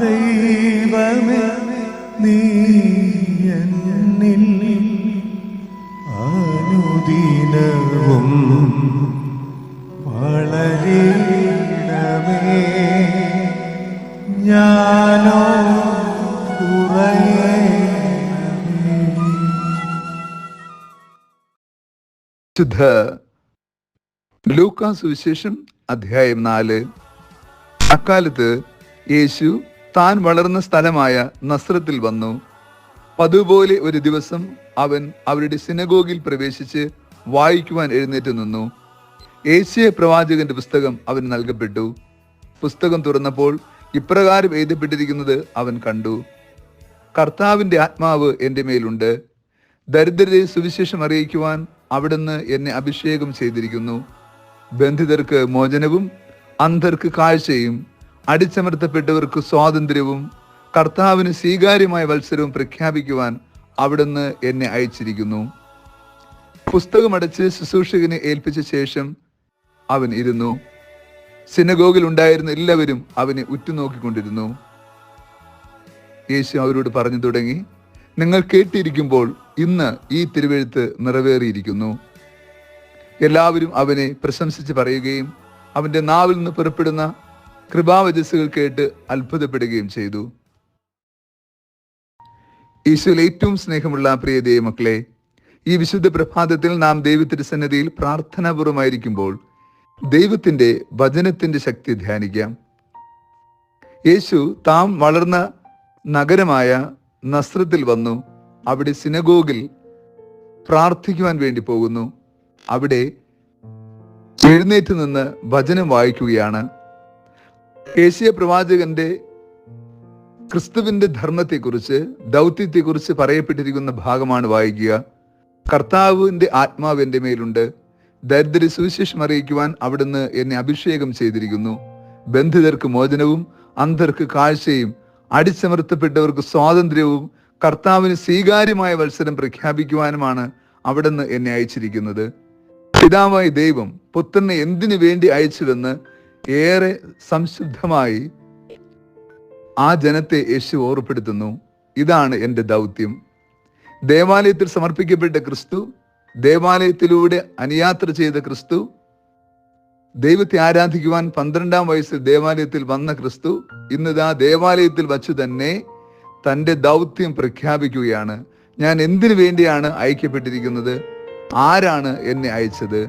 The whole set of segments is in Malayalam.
ദൈവമേ നീ എന്നിൽ ശുദ്ധ. സുവിശേഷം അധ്യായം നാല്. അക്കാലത്ത് യേശു താൻ വളർന്ന സ്ഥലമായ നസ്രത്തിൽ വന്നു. പതുപോലെ ഒരു ദിവസം അവൻ അവരുടെ സിനഗോഗിൽ പ്രവേശിച്ച് വായിക്കുവാൻ എഴുന്നേറ്റ് നിന്നു. ഏഷ്യ പ്രവാചകന്റെ പുസ്തകം അവന് നൽകപ്പെട്ടു. പുസ്തകം തുറന്നപ്പോൾ ഇപ്രകാരം എഴുതപ്പെട്ടിരിക്കുന്നത് അവൻ കണ്ടു. കർത്താവിന്റെ ആത്മാവ് എന്റെ മേലുണ്ട്. ദരിദ്രരെ സുവിശേഷം അറിയിക്കുവാൻ അവിടുന്ന് എന്നെ അഭിഷേകം ചെയ്തിരിക്കുന്നു. ബന്ധിതർക്ക് മോചനവും അന്ധർക്ക് കാഴ്ചയും അടിച്ചമർത്തപ്പെട്ടവർക്ക് സ്വാതന്ത്ര്യവും കർത്താവിന് സ്വീകാര്യമായ മത്സരവും പ്രഖ്യാപിക്കുവാൻ അവിടുന്ന് എന്നെ അയച്ചിരിക്കുന്നു. പുസ്തകമടച്ച് ശുശ്രൂഷകനെ ഏൽപ്പിച്ച ശേഷം അവൻ ഇരുന്നു. സിനഗോഗിൽ ഉണ്ടായിരുന്ന എല്ലാവരും അവനെ ഉറ്റുനോക്കിക്കൊണ്ടിരുന്നു. യേശു അവരോട് പറഞ്ഞു തുടങ്ങി നിങ്ങൾ കേട്ടിരിക്കുമ്പോൾ ഇന്ന് ഈ തിരുവെഴുത്ത് നിറവേറിയിരിക്കുന്നു. എല്ലാവരും അവനെ പ്രശംസിച്ച് പറയുകയും അവന്റെ നാവിൽ നിന്ന് പുറപ്പെടുന്ന കൃപാവചസ്സുകൾ കേട്ട് അത്ഭുതപ്പെടുകയും ചെയ്തു. ഈശോയിൽ ഏറ്റവും സ്നേഹമുള്ള പ്രിയ ദൈവമക്കളെ ഈ വിശുദ്ധ പ്രഭാതത്തിൽ നാം ദൈവത്തിരുസന്നിധിയിൽ പ്രാർത്ഥനാപൂർവമായിരിക്കുമ്പോൾ ദൈവത്തിന്റെ വചനത്തിന്റെ ശക്തി ധ്യാനിക്കാം. യേശു താം വളർന്ന നഗരമായ നസ്രത്തിൽ വന്നു അവിടെ സിനഗോഗിൽ പ്രാർത്ഥിക്കുവാൻ വേണ്ടി പോകുന്നു. അവിടെ എഴുന്നേറ്റ് നിന്ന് വചനം വായിക്കുകയാണ്. ഏഷ്യ പ്രവാചകന്റെ ക്രിസ്തുവിന്റെ ധർമ്മത്തെക്കുറിച്ച് ദൗത്യത്തെക്കുറിച്ച് പറയപ്പെട്ടിരിക്കുന്ന ഭാഗമാണ് വായിക്കുക. കർത്താവിന്റെ ആത്മാവ് എന്റെ മേലുണ്ട്. ദരിദ്ര സുവിശേഷം അറിയിക്കുവാൻ അവിടുന്ന് എന്നെ അഭിഷേകം ചെയ്തിരിക്കുന്നു. ബന്ധിതർക്ക് മോചനവും അന്ധർക്ക് കാഴ്ചയും അടിച്ചമർത്തപ്പെട്ടവർക്ക് സ്വാതന്ത്ര്യവും കർത്താവിന് സ്വീകാര്യമായ മത്സരം പ്രഖ്യാപിക്കുവാനുമാണ് അവിടുന്ന് എന്നെ അയച്ചിരിക്കുന്നത്. പിതാവായ ദൈവം പുത്രനെ എന്തിനു വേണ്ടി അയച്ചുവെന്ന് ഏറെ സംശുദ്ധമായി ആ ജനത്തെ യേശു ഓർപ്പെടുത്തുന്നു ഇതാണ് എന്റെ ദൗത്യം. ദേവാലയത്തിൽ സമർപ്പിക്കപ്പെട്ട ക്രിസ്തു ദേവാലയത്തിലൂടെ അനുയാത്ര ചെയ്ത ക്രിസ്തു ദൈവത്തെ ആരാധിക്കുവാൻ പന്ത്രണ്ടാം വയസ്സിൽ ദേവാലയത്തിൽ വന്ന ക്രിസ്തു ഇന്നിതാ ദേവാലയത്തിൽ വച്ചു തന്നെ തന്റെ ദൗത്യം പ്രഖ്യാപിക്കുകയാണ്. ഞാൻ എന്തിനു വേണ്ടിയാണ് അയക്കപ്പെട്ടിരിക്കുന്നത്? ആരാണ് എന്നെ അയച്ചത്?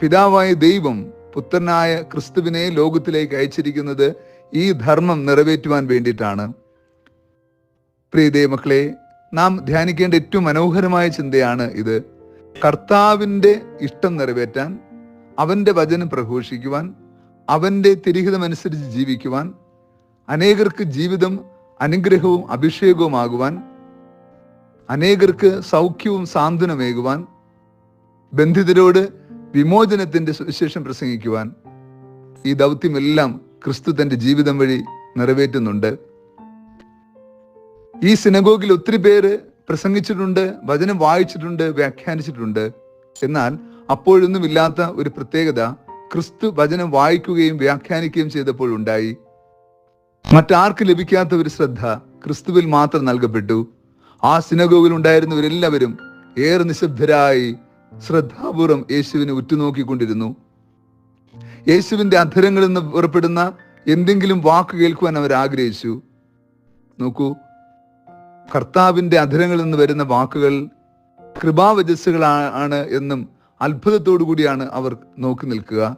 പിതാവായ ദൈവം പുത്രനായ ക്രിസ്തുവിനെ ലോകത്തിലേക്ക് അയച്ചിരിക്കുന്നത് ഈ ധർമ്മം നിറവേറ്റുവാൻ വേണ്ടിയിട്ടാണ്. പ്രിയ മക്കളെ നാം ധ്യാനിക്കേണ്ട ഏറ്റവും മനോഹരമായ ചിന്തയാണ് ഇത്. കർത്താവിന്റെ ഇഷ്ടം നിറവേറ്റാൻ അവന്റെ വചനം പ്രഘോഷിക്കുവാൻ അവന്റെ തിരിഹിതമനുസരിച്ച് ജീവിക്കുവാൻ അനേകർക്ക് ജീവിതം അനുഗ്രഹവും അഭിഷേകവും അഭിഷേകവുമാകുവാൻ അനേകർക്ക് സൗഖ്യവും സാന്ത്വനമേകുവാൻ ബന്ധിതരോട് വിമോചനത്തിന്റെ സുവിശേഷം പ്രസംഗിക്കുവാൻ ഈ ദൗത്യമെല്ലാം ക്രിസ്തു തന്റെ ജീവിതം വഴി നിറവേറ്റുന്നുണ്ട്. ഈ സിനഗോഗിൽ ഒത്തിരി പേര് പ്രസംഗിച്ചിട്ടുണ്ട് വചനം വായിച്ചിട്ടുണ്ട് വ്യാഖ്യാനിച്ചിട്ടുണ്ട്. എന്നാൽ അപ്പോഴൊന്നുമില്ലാത്ത ഒരു പ്രത്യേകത ക്രിസ്തു വചനം വായിക്കുകയും വ്യാഖ്യാനിക്കുകയും ചെയ്തപ്പോഴുണ്ടായി മറ്റാർക്ക് ലഭിക്കാത്ത ഒരു ശ്രദ്ധ ക്രിസ്തുവിൽ മാത്രം നൽകപ്പെട്ടു. ആ സിനഗോഗിൽ ഉണ്ടായിരുന്നവരെല്ലാവരും ഏറെ നിശബ്ദരായി ശ്രദ്ധാപൂർവം യേശുവിനെ ഉറ്റുനോക്കിക്കൊണ്ടിരുന്നു. യേശുവിന്റെ അധരങ്ങളിൽ നിന്ന് പുറപ്പെടുന്ന എന്തെങ്കിലും വാക്ക് കേൾക്കുവാൻ അവർ ആഗ്രഹിച്ചു. നോക്കൂ കർത്താവിന്റെ അധരങ്ങളിൽ നിന്ന് വരുന്ന വാക്കുകൾ കൃപാവചസ്സുകളാണ് എന്നും അത്ഭുതത്തോടു കൂടിയാണ് അവർ നോക്കി നിൽക്കുക.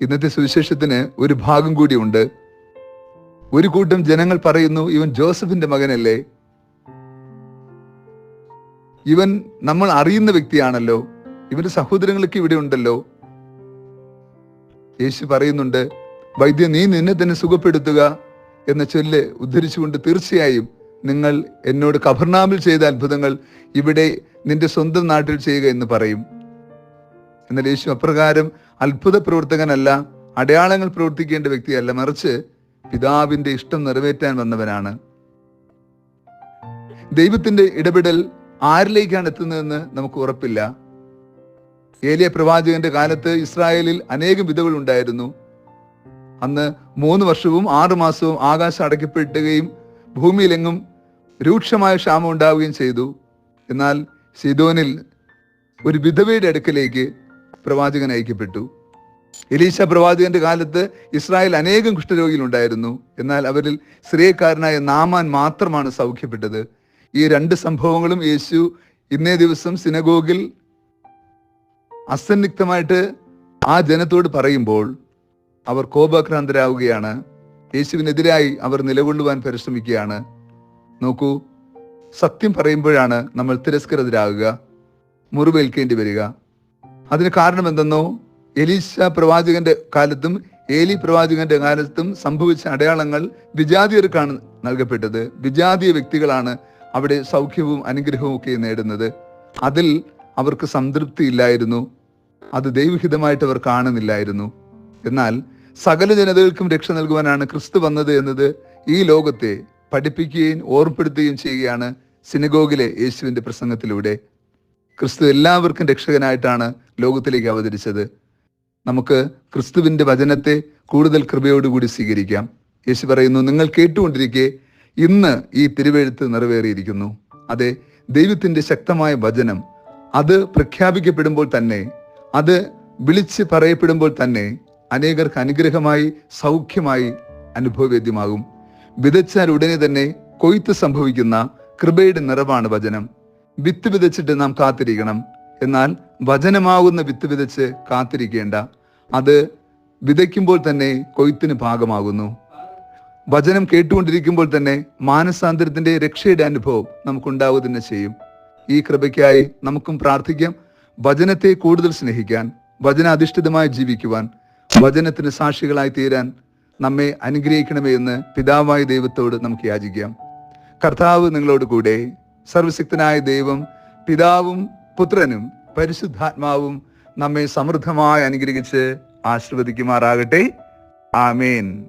ഇന്നത്തെ സുവിശേഷത്തിന് ഒരു ഭാഗം കൂടിയുണ്ട്. ഒരു കൂട്ടം ജനങ്ങൾ പറയുന്നു ഇവൻ ജോസഫിന്റെ മകനല്ലേ? ഇവൻ നമ്മൾ അറിയുന്ന വ്യക്തിയാണല്ലോ. ഇവന്റെ സഹോദരങ്ങൾക്ക് ഇവിടെ ഉണ്ടല്ലോ. യേശു പറയുന്നുണ്ട് വൈദ്യ നീ നിന്നെ തന്നെ സുഖപ്പെടുത്തുക എന്ന ചൊല്ല് ഉദ്ധരിച്ചുകൊണ്ട് തീർച്ചയായും നിങ്ങൾ എന്നോട് കബർനാമിൽ ചെയ്ത അത്ഭുതങ്ങൾ ഇവിടെ നിന്റെ സ്വന്തം നാട്ടിൽ ചെയ്യുക എന്ന് പറയും. എന്നാൽ യേശു അപ്രകാരം അത്ഭുത പ്രവർത്തകനല്ല അടയാളങ്ങൾ പ്രവർത്തിക്കേണ്ട വ്യക്തിയല്ല മറിച്ച് പിതാവിന്റെ ഇഷ്ടം നിറവേറ്റാൻ വന്നവനാണ്. ദൈവത്തിന്റെ ഇടപെടൽ ആരിലേക്കാണ് എത്തുന്നതെന്ന് നമുക്ക് ഉറപ്പില്ല. ഏലിയ പ്രവാചകന്റെ കാലത്ത് ഇസ്രായേലിൽ അനേകം വിധകൾ ഉണ്ടായിരുന്നു. അന്ന് മൂന്ന് വർഷവും ആറു മാസവും ആകാശം അടയ്ക്കപ്പെടുകയും ഭൂമിയിലെങ്ങും രൂക്ഷമായ ക്ഷാമം ഉണ്ടാവുകയും ചെയ്തു. എന്നാൽ സിദോനിൽ ഒരു വിധവയുടെ അടുക്കലേക്ക് പ്രവാചകൻ അയക്കപ്പെട്ടു. എലീശ പ്രവാചകന്റെ കാലത്ത് ഇസ്രായേൽ അനേകം കുഷ്ഠരോഗികളുണ്ടായിരുന്നു. എന്നാൽ അവരിൽ സ്ത്രീയക്കാരനായ നാമാൻ മാത്രമാണ് സൗഖ്യപ്പെട്ടത്. ഈ രണ്ട് സംഭവങ്ങളും യേശു ഇന്നേ ദിവസം സിനഗോഗിൽ അസന്നിഗ്ധമായിട്ട് ആ ജനത്തോട് പറയുമ്പോൾ അവർ കോപാക്രാന്തരാവുകയാണ്. യേശുവിനെതിരായി അവർ നിലകൊള്ളുവാൻ പരിശ്രമിക്കുകയാണ്. നോക്കൂ സത്യം പറയുമ്പോഴാണ് നമ്മൾ തിരസ്കൃതരാകുക മുറിവേൽക്കേണ്ടി വരിക. അതിന് കാരണം എന്തെന്നോ എലീശ പ്രവാചകന്റെ കാലത്തും ഏലി പ്രവാചകന്റെ കാലത്തും സംഭവിച്ച അടയാളങ്ങൾ വിജാതിയർക്കാണ് നൽകപ്പെട്ടത്. വിജാതീയ വ്യക്തികളാണ് അവിടെ സൗഖ്യവും അനുഗ്രഹവും ഒക്കെ നേടുന്നത്. അതിൽ അവർക്ക് സംതൃപ്തി ഇല്ലായിരുന്നു. അത് ദൈവഹിതമായിട്ട് അവർ കാണുന്നില്ലായിരുന്നു. എന്നാൽ സകല ജനതകൾക്കും രക്ഷ നൽകുവാനാണ് ക്രിസ്തു വന്നത് എന്നത് ഈ ലോകത്തെ പഠിപ്പിക്കുകയും ഓർമ്മപ്പെടുത്തുകയും ചെയ്യുകയാണ് സിനഗോഗിലെ യേശുവിന്റെ പ്രസംഗത്തിലൂടെ. ക്രിസ്തു എല്ലാവർക്കും രക്ഷകനായിട്ടാണ് ലോകത്തിലേക്ക് അവതരിച്ചത്. നമുക്ക് ക്രിസ്തുവിന്റെ വചനത്തെ കൂടുതൽ കൃപയോടുകൂടി സ്വീകരിക്കാം. യേശു പറയുന്നു നിങ്ങൾ കേട്ടുകൊണ്ടിരിക്കെ ഇന്ന് ഈ തിരുവെഴുത്ത് നിറവേറിയിരിക്കുന്നു. അതെ ദൈവത്തിന്റെ ശക്തമായ വചനം അത് പ്രഖ്യാപിക്കപ്പെടുമ്പോൾ തന്നെ അത് വിളിച്ച് പറയപ്പെടുമ്പോൾ തന്നെ അനേകർക്ക് അനുഗ്രഹമായി സൗഖ്യമായി അനുഭവവേദ്യമാകും. വിതച്ചാൽ ഉടനെ തന്നെ കൊയ്ത്ത് സംഭവിക്കുന്ന കൃപയുടെ നിറവാണ് വചനം. വിത്ത് വിതച്ചിട്ട് നാം കാത്തിരിക്കണം. എന്നാൽ വചനമാകുന്ന വിത്ത് വിതച്ച് കാത്തിരിക്കേണ്ട. അത് വിതയ്ക്കുമ്പോൾ തന്നെ കൊയ്ത്തിന് ഭാഗമാകുന്നു. വചനം കേട്ടുകൊണ്ടിരിക്കുമ്പോൾ തന്നെ മാനസാന്തരത്തിന്റെ രക്ഷയുടെ അനുഭവം നമുക്കുണ്ടാവുക തന്നെ ചെയ്യും. ഈ കൃപയ്ക്കായി നമുക്കും പ്രാർത്ഥിക്കാം. വചനത്തെ കൂടുതൽ സ്നേഹിക്കാൻ വചനാധിഷ്ഠിതമായി ജീവിക്കുവാൻ വചനത്തിന് സാക്ഷികളായി തീരാൻ നമ്മെ അനുഗ്രഹിക്കണമേ എന്ന് പിതാവായ ദൈവത്തോട് നമുക്ക് യാചിക്കാം. കർത്താവ് നിങ്ങളോട് കൂടെ സർവശക്തനായ ദൈവം പിതാവും പുത്രനും പരിശുദ്ധാത്മാവും നമ്മെ സമൃദ്ധമായി അനുഗ്രഹിച്ച് ആശീർവദിക്കുമാറാകട്ടെ. ആമേൻ.